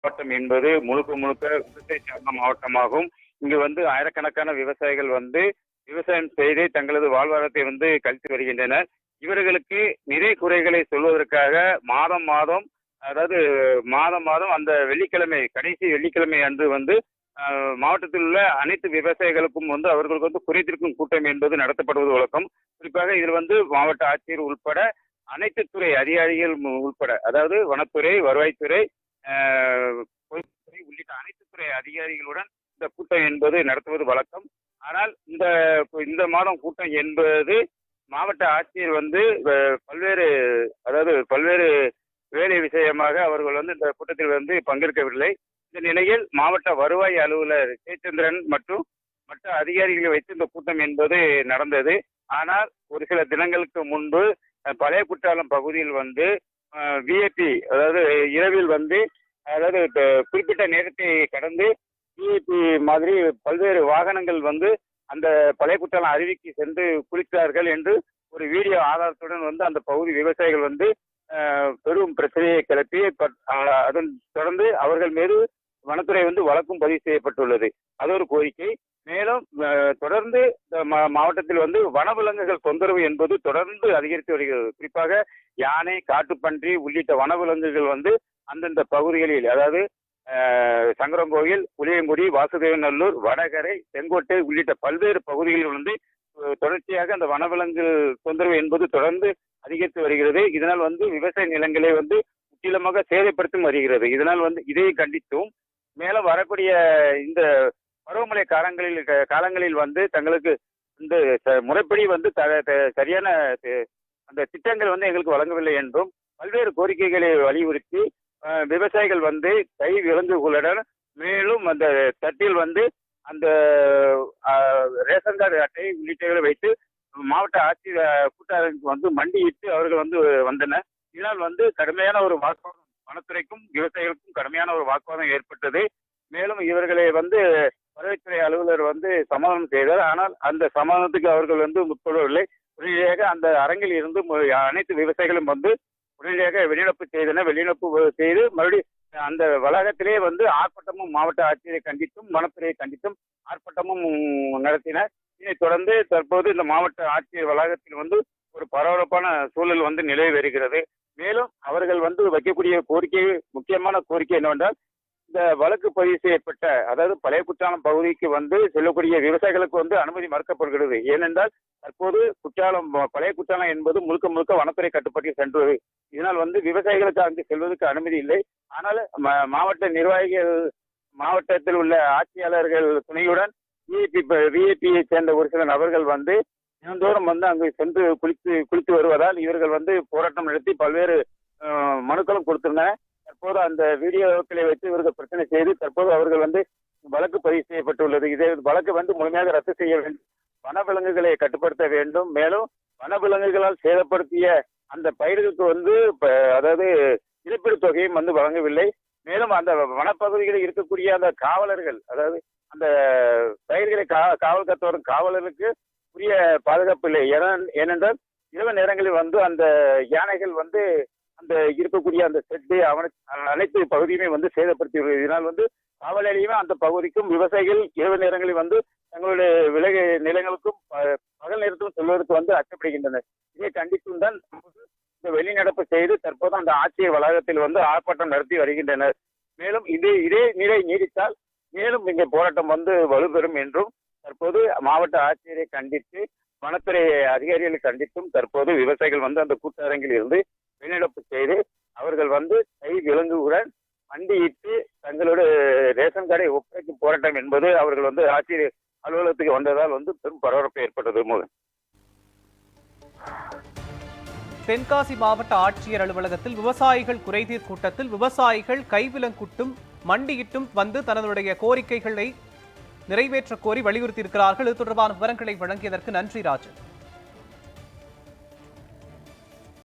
மாவட்டம் என்பது முழுக்க முழுக்க விவசாய சார்ந்த மாவட்டமாகும். இங்கு வந்து ஆயிரக்கணக்கான விவசாயிகள் வந்து விவசாயம் செய்து தங்களது வாழ்வாதாரத்தை வந்து கழித்து வருகின்றனர். இவர்களுக்கு நிறை குறைகளை சொல்வதற்காக மாதம் மாதம் அதாவது மாதம் மாதம் அந்த வெள்ளிக்கிழமை கடைசி வெள்ளிக்கிழமை அன்று வந்து மாவட்டத்தில் உள்ள அனைத்து விவசாயிகளுக்கும் வந்து அவர்களுக்கு வந்து குறைத்திருக்கும் கூட்டம் என்பது நடத்தப்படுவது வழக்கம். குறிப்பாக இதில் வந்து மாவட்ட ஆட்சியர் உட்பட அனைத்து துறை அதிகாரிகள் உள்பட உட்பட அதாவது வனத்துறை வருவாய்த்துறை பொதுத்துறை உள்ளிட்ட அனைத்து துறை அதிகாரிகளுடன் இந்த கூட்டம் என்பது நடத்துவது வழக்கம். ஆனால் இந்த இந்த மாதம் கூட்டம் என்பது மாவட்ட ஆட்சியர் வந்து பல்வேறு அதாவது பல்வேறு வேலை விஷயமாக அவர்கள் வந்து இந்த கூட்டத்தில் வந்து பங்கேற்கவில்லை. இந்த நிலையில் மாவட்ட வருவாய் அலுவலர் ஜெயச்சந்திரன் மற்றும் மற்ற அதிகாரிகளை வைத்து இந்த கூட்டம் என்பது நடந்தது. ஆனால் ஒரு சில தினங்களுக்கு முன்பு பழைய குற்றாலம் பகுதியில் வந்து விஐபி அதாவது இரவில் வந்து அதாவது குறிப்பிட்ட நேரத்தை கடந்து விஐபி மாதிரி பல்வேறு வாகனங்கள் வந்து அந்த பழைய குற்றாலம் அருவிக்கு சென்று குளித்தார்கள் என்று ஒரு வீடியோ ஆதாரத்துடன் வந்து அந்த பகுதி விவசாயிகள் வந்து பெரும் பிரச்சனையை கிளப்பி பட்- அதன் தொடர்ந்து அவர்கள் மீது வனத்துறை வந்து வழக்கும் பதிவு செய்யப்பட்டுள்ளது. அது ஒரு கோரிக்கை. மேலும் தொடர்ந்து மா- மாவட்டத்தில் வந்து வனவிலங்குகள் தொந்தரவு என்பது தொடர்ந்து அதிகரித்து வருகிறது. குறிப்பாக யானை காட்டுப்பன்றி உள்ளிட்ட வனவிலங்குகள் வந்து அந்தந்த பகுதிகளில் அதாவது சங்கரங்கோவில் சங்கரங்கோயில் புளியங்குடி வாசுதேவநல்லூர் வடகரை செங்கோட்டை உள்ளிட்ட பல்வேறு பகுதிகளில் வந்து தொடர்ச்சியாக அந்த வனவிலங்கு தொந்தரவு என்பது தொடர்ந்து அதிகரித்து வருகிறது. இதனால் வந்து விவசாய நிலங்களை வந்து முற்றிலுமாக சேதப்படுத்தும் வருகிறது. இதனால் வந்து இதை கண்டித்தும் மேலும் வரக்கூடிய இந்த பருவமழை காலங்களில் காலங்களில் வந்து தங்களுக்கு இந்த ச- முறைப்படி வந்து த- த- சரியான அந்த திட்டங்கள் வந்து எங்களுக்கு வழங்கவில்லை என்றும் பல்வேறு கோரிக்கைகளை வலியுறுத்தி விவசாயிகள் வந்து கை விலங்குகளுடன் மேலும் அந்த தட்டில் வந்து அந்த ரேஷன் கார்டு அட்டை உள்ளிட்டவர்களை வைத்து மாவட்ட ஆட்சி கூட்டாளருக்கு வந்து மண்டியிட்டு அவர்கள் வந்து வந்தனர். இதனால் வந்து கடுமையான ஒரு வாக்குவாதம் வனத்துறைக்கும் விவசாயிகளுக்கும் கடுமையான ஒரு வாக்குவாதம் ஏற்பட்டது. மேலும் இவர்களை வந்து வருவாய்த்துறை அலுவலர் வந்து சமாதானம் செய்தார். ஆனால் அந்த சமாதானத்துக்கு அவர்கள் வந்து முற்படவில்லை உடனடியாக அந்த அரங்கில் இருந்து அனைத்து விவசாயிகளும் வந்து உடனடியாக வெளிநடப்பு செய்தனர். வெளிநடப்பு செய்து மறுபடியும் அந்த வளாகத்திலே வந்து ஆர்ப்பாட்டமும் மாவட்ட ஆட்சியரை கண்டித்தும் வனத்துறையை கண்டித்தும் ஆர்ப்பாட்டமும் நடத்தினர். இதனைத் தொடர்ந்து தற்போது இந்த மாவட்ட ஆட்சியர் வளாகத்தில் வந்து ஒரு பரபரப்பான சூழல் வந்து நிலவி வருகிறது. மேலும் அவர்கள் வந்து வைக்கக்கூடிய கோரிக்கை முக்கியமான கோரிக்கை என்னவென்றால் இந்த வழக்கு பதிவு செய்யப்பட்ட அதாவது பழைய குற்றாலம் பகுதிக்கு வந்து செல்லக்கூடிய விவசாயிகளுக்கு வந்து அனுமதி மறுக்கப்படுகிறது. ஏனென்றால் தற்போது குற்றாலம் பழைய குற்றாலம் என்பது முழுக்க முழுக்க வனத்துறை கட்டுப்பாட்டில் சென்றது இதனால் வந்து விவசாயிகளுக்கு அங்கு செல்வதற்கு அனுமதி இல்லை. ஆனால் மாவட்ட நிர்வாகிகள் மாவட்டத்தில் உள்ள ஆட்சியாளர்கள் துணையுடன் விஐபி விஐபியை சேர்ந்த ஒரு சில நபர்கள் வந்து தினந்தோறும் வந்து அங்கு சென்று குளித்து குளித்து வருவதால் இவர்கள் வந்து போராட்டம் நடத்தி பல்வேறு மனுக்களும் கொடுத்திருந்தனர் தற்போது அந்த வீடியோக்களை வைத்து இவர்கள் பிரச்சனை செய்து தற்போது அவர்கள் வந்து வழக்கு பதிவு செய்யப்பட்டுள்ளது. இதை வழக்கு வந்து முழுமையாக ரத்து செய்ய வேண்டும். வனவிலங்குகளை கட்டுப்படுத்த வேண்டும். மேலும் வனவிலங்குகளால் சேதப்படுத்திய அந்த பயிர்களுக்கு வந்து ப- அதாவது இழப்பீடு தொகையும் வந்து வழங்கவில்லை. மேலும் அந்த வனப்பகுதிகளில் இருக்கக்கூடிய அந்த காவலர்கள் அதாவது அந்த பயிர்களை கா காவல் கத்து வரும் காவலர்களுக்கு உரிய பாதுகாப்பு இல்லை. ஏனென்றால் இரவு நேரங்களில் வந்து அந்த யானைகள் வந்து அந்த இருக்கக்கூடிய அந்த செட்டு அவன அனைத்து பகுதியுமே வந்து சேதப்படுத்தி வருகிறது. இதனால் வந்து காவலாளியுமே அந்த பகுதிக்கும் விவசாயிகள் இரவு நேரங்களில் வந்து தங்களுடைய விலகு நிலங்களுக்கும் பகல் நேரத்திலும் செல்வதற்கு வந்து அச்சப்படுகின்றனர் இதை கண்டித்தும் தான் இந்த வெளிநடப்பு செய்து தற்போது அந்த ஆட்சியர் வளாகத்தில் வந்து ஆர்ப்பாட்டம் நடத்தி வருகின்றனர் மேலும் இது இதே நிலை நீடித்தால் மேலும் இங்கே போராட்டம் வந்து வலுப்பெறும் என்றும் தற்போது மாவட்ட ஆட்சியரை கண்டித்து வனத்துறை அதிகாரிகளை கண்டித்தும் தற்போது விவசாயிகள் வந்து அந்த கூட்டரங்கில் இருந்து வெளிநடப்பு செய்து அவர்கள் வந்து கை விலங்குடன் மண்டியிட்டு தங்களோட ரேஷன் கார்டை ஒப்படைக்கும் போராட்டம் என்பது அவர்கள் வந்து ஆட்சியர் அலுவலகத்துக்கு வந்ததால் வந்து பெரும் பரபரப்பு ஏற்பட்டது மோகன் தென்காசி மாவட்ட ஆட்சியர் அலுவலகத்தில் விவசாயிகள் குறைதீர் கூட்டத்தில் விவசாயிகள் கைவிலங்குட்டும் மண்டியிட்டும் வந்து தனதுடைய கோரிக்கைகளை நிறைவேற்ற கோரி வலியுறுத்தியிருக்கிறார்கள். இது தொடர்பான விவரங்களை வழங்கியதற்கு நன்றி ராஜன்.